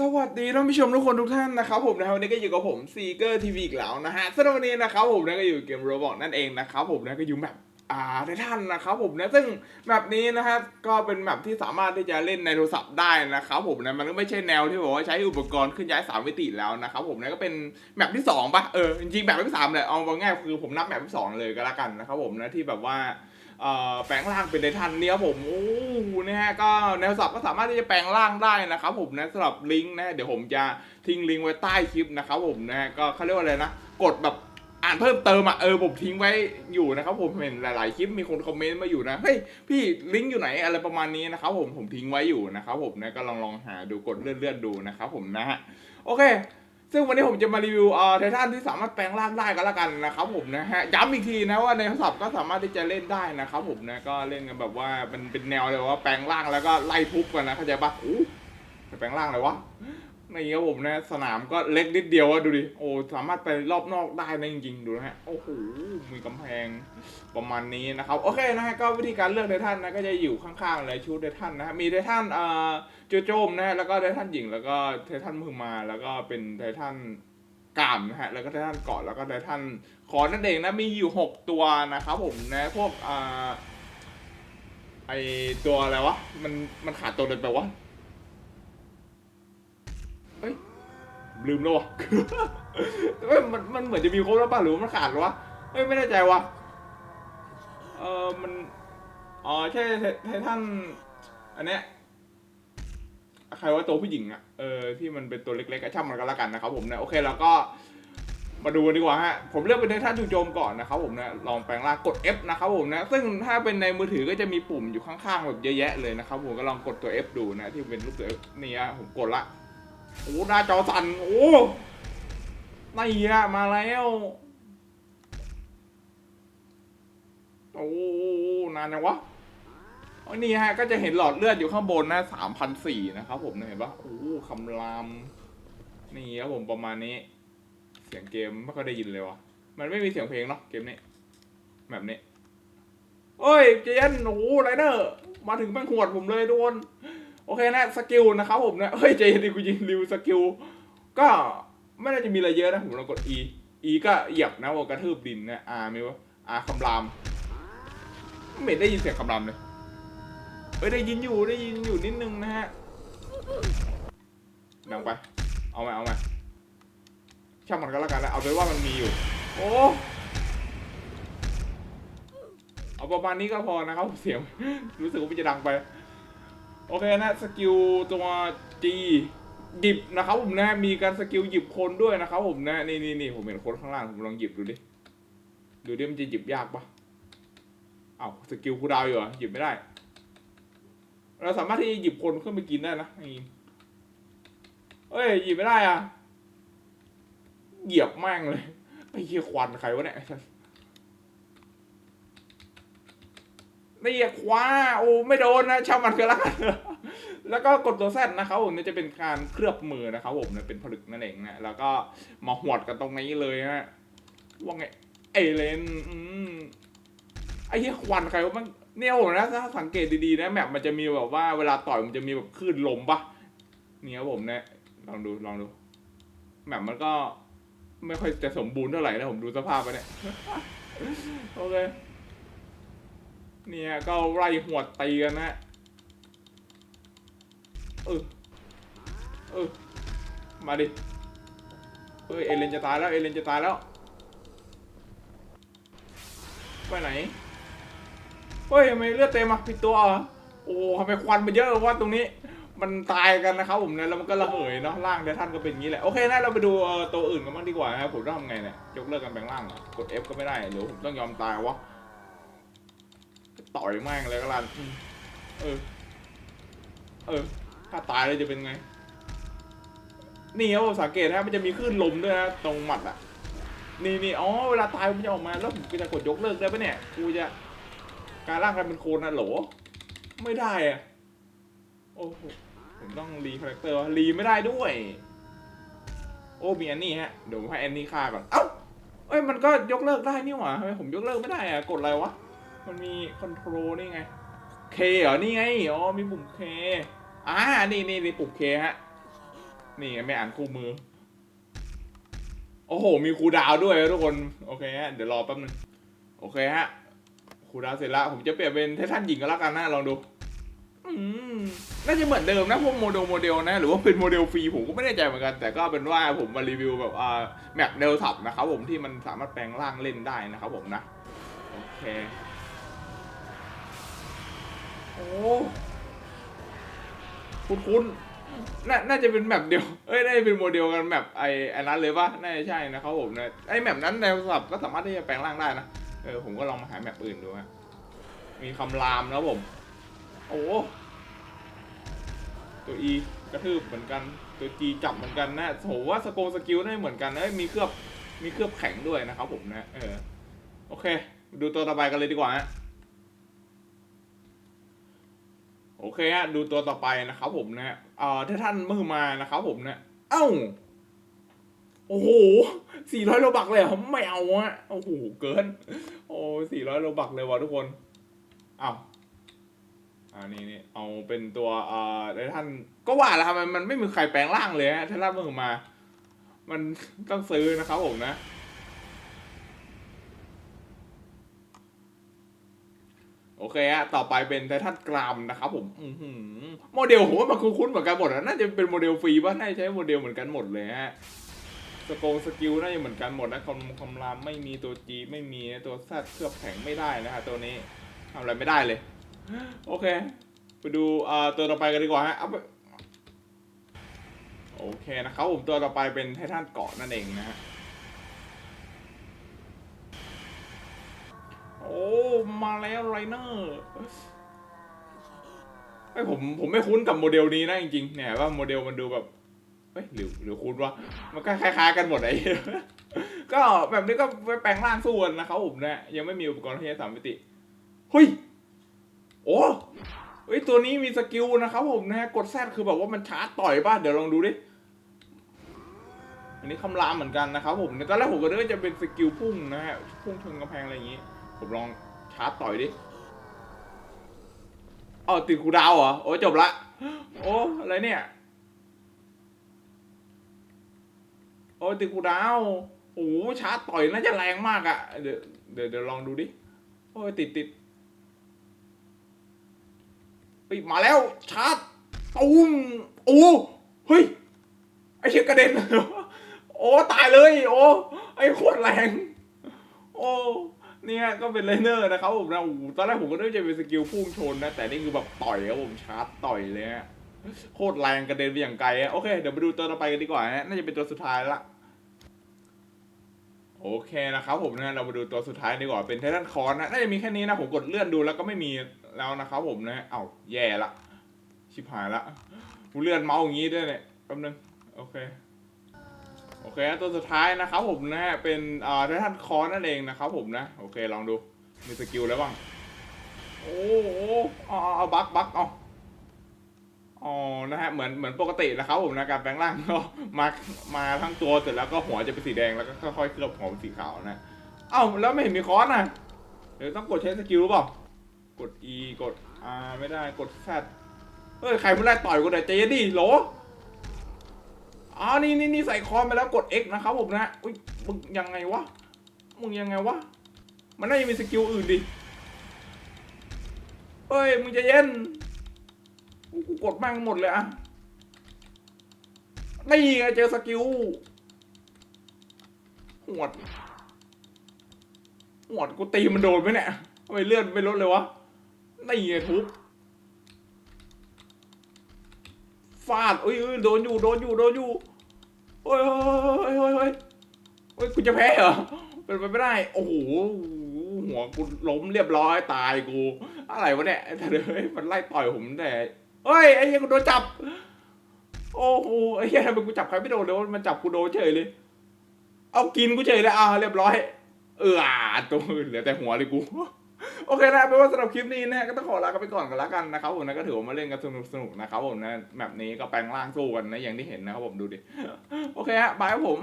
สวัสดีท่านผู้ชมทุกคนทุกท่านนะครับผมนะครับวันนี้ก็อยู่กับผมซีเกอร์ทีวีอีกแล้วนะฮะสำหรับวันนี้นะครับผมนะก็อยู่เกมโรบอกนั่นเองนะครับผมนะก็อยู่แบบอ่าไททันนะครับผมนะซึ่งแบบนี้นะครับก็เป็นแบบที่สามารถที่จะเล่นในโทรศัพท์ได้นะครับผมนะมันก็ไม่ใช่แนวที่บอกว่าใช้อุปกรณ์ขึ้นย้ายสามมิติแล้วนะครับผมนะก็เป็นแมปที่สองปะเออจริงๆแบบที่สามเลยเอาง่ายคือผมนับแบบที่สองเลยก็แล้วกันนะครับผมนะที่แบบว่า แปลงร่างเป็นไททันเนี่ยครับผมโอ้โหนะฮะก็ในโทรศัพท์ก็สามารถที่จะแปลงร่างได้นะครับผมนะสำหรับลิงก์นะเดี๋ยวผมจะทิ้งลิงก์ไว้ใต้คลิปนะครับผมนะฮะก็เขาเรียกว่าอะไรนะกดแบบอ่านเพิ่มเติมอะเออผมทิ้งไว้อยู่นะครับผมเห็นหลาย ๆ คลิปมีคนคอมเมนต์มาอยู่นะเฮ้ยพี่ลิงก์อยู่ไหนอะไรประมาณนี้นะครับผมผมทิ้งไว้อยู่นะครับผมนะก็ลองลองหาดูกดเลื่อนๆดูนะครับผมนะฮะโอเค ซึ่งวันนี้ผมจะมารีวิวเอ่อไททันที่สามารถแปลงร่างได้ก็แล้วกันนะครับผมนะฮะย้ำอีกทีนะว่าในโทรศัพท์ก็สามารถที่จะเล่นได้นะครับผมนะก็เล่นกันแบบว่ามันเป็นแนวเลยว่าแปลงร่างแล้วก็ไล่ทุบกันนะเข้าใจปะอู้แปลงร่างเลยวะ นี่ครับผมนะ สนามก็เล็กนิดเดียวอะดูดิ โอ้สามารถไปรอบนอกได้นะจริงๆ ดูนะฮะ โอ้โห มีกำแพงประมาณนี้นะครับ โอเคนะฮะ ก็วิธีการเลือกไททันนะ ก็จะอยู่ข้างๆเลยชุดไททันนะฮะ มีไททันเอ่อโจโจมนะฮะ แล้วก็ไททันหญิง แล้วก็ไททันมือมา แล้วก็เป็นไททันกามนะฮะ แล้วก็ไททันเกาะ แล้วก็ไททันคอนั่นเองนะ มีอยู่หกตัวนะครับผมนะ พวกอ่าไอตัวอะไรวะ มัน มันขาดตัวเดินไปวะเอ้ย ลืมแล้ววะเอ้ยมันมันเหมือนจะมีครบแล้วป่ะหรือว่ามันขาดวะเอ้ยไม่แน่ใจวะเออมันอ๋อใช่ไทไททันอันเนี้ยใครว่าตัวผู้หญิงอะเออที่มันเป็นตัวเล็กๆก็ช่างมันก็แล้วกันนะครับผมนะโอเคแล้วก็มาดูกันดีกว่าฮะ ผมเลือกเป็นไททันจูโจมก่อนนะครับผมนะ ลองแปลงร่างกด F นะครับผมนะ ซึ่งถ้าเป็นในมือถือก็จะมีปุ่มอยู่ข้างๆแบบเยอะแยะเลยนะครับผมก็ลองกดตัว F ดูนะที่เป็นรูปตัว F นี่ฮะผมกดละ โอ้หน้าจอสั่นโอ้นี่ฮะมาแล้ว โอ้นานจังวะอ๋อนี่ฮะก็จะเห็นหลอดเลือดอยู่ข้างบนนะสามพันสี่นะครับผมเห็นปะโอ้คำราม นี่ครับผมประมาณนี้ เสียงเกมไม่ค่อยได้ยินเลยวะมันไม่มีเสียงเพลงเนาะเกมนี้แบบนี้ โอ้ยเจนโอ้ไรเนอร์มาถึงแม่งขวดผมเลยโดน โอเคนะสกิลนะครับผมนะเฮ้ยเจดิกูยิงริวสกิลก็ไม่น่าจะมีอะไรเยอะนะผมลองกด E E ก็เหยียบนะว่ากระทืบดินนะ R มีวะ R คำรามไม่ได้ยินเสียงคำรามเลยเอ้ยได้ยินอยู่ได้ยินอยู่นิดนึงนะฮะดังไป เอาไหมเอาไหมช่างมันก็แล้วกันนะเอาไปนว่ามันมีอยู่ โอ้เอาประมาณนี้ก็พอนะครับเสียงรู้สึกว่ามันจะดังไป โอเคนะสกิลตัว G หยิบนะครับผมนะมีการสกิลหยิบคนด้วยนะครับผมนะนี่นี่นี่ผมเห็นคนข้างล่างผมลองหยิบดูดิดูดิมันจะหยิบยากปะเอ้าสกิลคูดาวอยู่เหรอหยิบไม่ได้ เราสามารถที่จะหยิบคนขึ้นไปกินได้นะนี่เอ้ยหยิบไม่ได้อะเหยียบแม่งเลยไอ้เหี้ยควันใครวะเนี่ย นี่อย่คว้าโอ้ไม่โดนนะช่างมันก็แล้วกันแล้วก็กดตัวแซดนะครับผมนี่จะเป็นการเคลือบมือนะครับผมเนี่เป็นผลึกนั่นเองนะแล้วก็มาหวดกันตรงนี้เลยฮะว่าไงเอเลนอืมไอ้เหี้ยควันใครวะมันเนี่ยผมนะถ้าสังเกตดีๆนะแมปมันจะมีแบบว่าเวลาต่อยมันจะมีแบบคลื่นลมปะเนี่ยครับผมเนี่ยลองดูลองดูแมปมันก็ไม่ค่อยจะสมบูรณ์เท่าไหร่นะผมดูสภาพไปเนี่ยโอเค เนี่ยก็ไล่หัวตีกันนะเออเออมาดิเอ้ยเอเลนจะตายแล้วเอเลนจะตายแล้วไปไหนเฮ้ยทำไมเลือดเต็มอะผิดตัวโอ้ทำไมควันมันเยอะวะตรงนี้ มันตายกันนะครับผมเนี่ยแล้วมันก็ระเหยเนาะร่างเดท่านก็เป็นอย่างนี้แหละโอเคนะเราไปดูตัวอื่นกันบ้างดีกว่านะครับผมต้องทำไงเนี่ยยกเลิกกันแบ่งร่างเหรอกด F ก็ไม่ได้หรือผมต้องยอมตายวะ ต่อยแม่งเลยก็แล้วกันอืมเออ เออ ถ้าตายเลยจะเป็นไง นี่ครับผมสังเกตนะมันจะมีคลื่นลมด้วยนะตรงหมัดอะ นี่นี่อ๋อเวลาตายมันจะออกมาแล้วผมก็จะกดยกเลิกได้ปะเนี่ยกูจะการร่างกายเป็นโคนนะโหลไม่ได้อะโอ้โหผมต้องรีคาแรคเตอร์วะรีไม่ได้ด้วย โอ้มีอันนี้ฮะเดี๋ยวผมให้อันนี้ฆ่าก่อนเอ้าเอ้ยมันก็ยกเลิกได้นี่หว่าทำไมผมยกเลิกไม่ได้อะกดอะไรวะ มันมีคอนโทรลนี่ไงเคเหรอ นี่ไง อ๋อ มีปุ่มเคอ่านี่นี่นี่ปุ่มเคฮะ นี่ไม่อ่านคู่มือ โอ้โห มีครูดาวด้วยทุกคน โอเคฮะ เดี๋ยวรอแป๊บนึง โอเคฮะครูดาวเสร็จแล้ว ผมจะเปลี่ยนเป็นเททันหญิงกันแล้วกันนะลองดู อืม น่าจะเหมือนเดิมนะพวกโมเดลโมเดลนะ หรือว่าเป็นโมเดลฟรีผมก็ไม่แน่ใจเหมือนกัน แต่ก็เป็นว่าผมมารีวิวแบบอ่าแมปเดลทับนะครับผมที่มันสามารถแปลงร่างเล่นได้นะครับผมนะ โอเค โอ้คุณคุณน่าน่าจะเป็นแมปเดียว เอ้ยน่าจะเป็นโมเดลกันแมปไอ้ไอ้นั้นเลยปะน่าจะใช่นะครับผมนะไอ้แมปนั้นในโทรศัพท์ก็สามารถที่จะแปลงร่างได้นะ เออ ผมก็ลองมาหาแมปอื่นดูฮะมีคำรามนะครับผม โอ้ตัว E กระทืบเหมือนกัน ตัว G จับเหมือนกันนะโหว่าสโกสกิลได้เหมือนกันเอ้ยมีเคลือบ มีเคลือบแข็งด้วยนะครับผมนะ เออ โอเค ดูตัวต่อไปกันเลยดีกว่าฮะ โอเคฮะดูตัวต่อไปนะครับผมนะเอ่อถ้าท่านมือมานะครับผมนะ เอ้า โอ้โหสี่ร้อยโลบักเลยเหรอไม่เอาอะโอ้โหเกิน โอ้สี่ร้อยโลบักเลยวะทุกคนเอ้าอ่านี่นี่เอาเป็นตัวเอ่อไททันก็ว่าแล้วทำไมมันไม่มีใครแปลงร่างเลยฮะถ้าล่ามือมา มันต้องซื้อนะครับผมนะ โอ เคฮะต่อไปเป็นไททันกรามนะครับผมอืโมเดลผมว่ามันคุ้นๆเหมือนกันหมดอะน่าจะเป็นโมเดลฟรีป่ะน่าจะใช้โมเดลเหมือนกันหมดเลยฮะสกงสกิลน่าจะเหมือนกันหมดนะคอมคอมรามไม่มีตัวจีไม่มีตัวแซดเคลือบแข็งไม่ได้นะฮะตัวนี้ทำอะไรไม่ได้เลย โอเค ไปดูอ่อตัวต่อไปกันดีกว่าฮะเอาไปโอเคนะครับผมตัวต่อไปเป็นไททันเกาะนั่นเองนะฮะ โอ้ มาแล้วไรเนอร์ไอผมผมไม่คุ้นกับโมเดลนี้นะจริงๆเนี่ยว่าโมเดลมันดูแบบเฮ้ยหรือหรือคุ้นวะมันก็คล้ายๆกันหมดไอ้ก็แบบนี้ก็ไปแปลงร่างสู้กันนะครับผมนะยังไม่มีอุปกรณ์ที่จะสามมิติเฮ้ยโอ้เฮ้ยตัวนี้มีสกิลนะครับผมนะฮะกดแซดคือแบบว่ามันชาร์จต่อยป่ะเดี๋ยวลองดูดิอันนี้คำรามเหมือนกันนะครับผมตอนแรกผมก็นึกว่าจะเป็นสกิลพุ่งนะฮะพุ่งชนกำแพงอะไรอย่างงี้ ผมลองชาร์จต่อยดิเอาติดคูดาวเหรอ โอ้จบละ โอ้อะไรเนี่ย โอ้ติดคูดาว โอ้ชาร์จต่อยน่าจะแรงมากอะเดี๋ยวเดี๋ยวเดี๋ยวลองดูดิ โอ้ติดติดเฮ้ยมาแล้วชาร์จตูมโอ้เฮ้ยไอเชี่ยกระเด็น โอ้ตายเลย โอ้ไอโคตรแรง โอ้ เนี่ยก็เป็นไลเนอร์นะครับผมนะโอ้โหตอนแรกผมก็นึกจะเป็นสกิลพุ่งชนนะ แต่นี่คือแบบต่อยครับผมชาร์จต่อยเลยฮะโคตรแรงกระเด็นไปอย่างไกลอะโอเคเดี๋ยวมาดูตัวต่อไปกันดีกว่าฮะน่าจะเป็นตัวสุดท้ายละโอเคนะครับผมนะเรามาดูตัวสุดท้ายดีกว่าเป็นไททันคอนนะน่าจะมีแค่นี้นะผมกดเลื่อนดูแล้วก็ไม่มีแล้วนะครับผมนะเอ้าแย่ละชิบหายละกูเลื่อนเมาส์อย่างงี้ด้วยเนี่ยแป๊บนึงโอเค โอเคตัวสุดท้ายนะครับผมนะฮะเป็นอ่าไททันคอนนั่นเองนะครับผมนะโอเคลองดูมีสกิลแล้วบ้างโอ้โหเอาเอาบักบักเอาอ๋อนะฮะเหมือนเหมือนปกตินะครับผมนะการแปลงร่างก็มามาทั้งตัวเสร็จแล้วก็หัวจะเป็นสีแดงแล้วก็ค่อยๆเคลือบหัวเป็นสีขาวนะเอ้าแล้วไม่เห็นมีคอนอะเดี๋ยวต้องกดใช้สกิลหรือเปล่ากด E กด R ไม่ได้กด Z เฮ้ยใครไม่ได้ต่อยกูแต่ใจเย็นดิโหล อ๋อนี่นี่นี่ใส่คอมไปแล้วกด X นะครับผมนะอุ้ยมึงยังไงวะ มึงยังไงวะ มันน่าจะมีสกิลอื่นดิ เฮ้ย มึงจะเย็น กูกดแม่งหมดเลยอะนี่ไงเจอสกิลหวดหวดกูตีมันโดนไหมเนี่ยทำไมเลื่อนไม่ลดเลยวะ นี่ไงทุบ ฟาดเอ้ยเอ้ยโดนอยู่ โดนอยู่ โดนอยู่โอ้ยเฮ้ยเฮ้ยเฮ้ยเฮ้ยกูจะแพ้เหรอ เป็นไปไม่ได้ โอ้โห หัวกูล้มเรียบร้อยตายกู อะไรวะเนี่ยแต่เฮ้ยมันไล่ต่อยผมแต่เฮ้ย ไอ้เหี้ยังกูโดนจับ โอ้โห ไอ้เหี้ยทำไมกูจับใครไม่โดนเลยมันจับกูโดนเฉยเลย เอากินกูเฉยเลยอ่าเรียบร้อย เออตัวเหลือแต่หัวเลยกู โอเคนะเป็นว่าสำหรับคลิปนี้นะก็ต้องขอลากันไปก่อนกันแล้วกันนะครับผมนะก็ถือว่ามาเล่นกันสนุกสนุกนะครับผมนะแบบนี้ก็แปลงร่างสู้กันนะอย่างที่เห็นนะครับผมดูดิโอเคฮะบายครับผม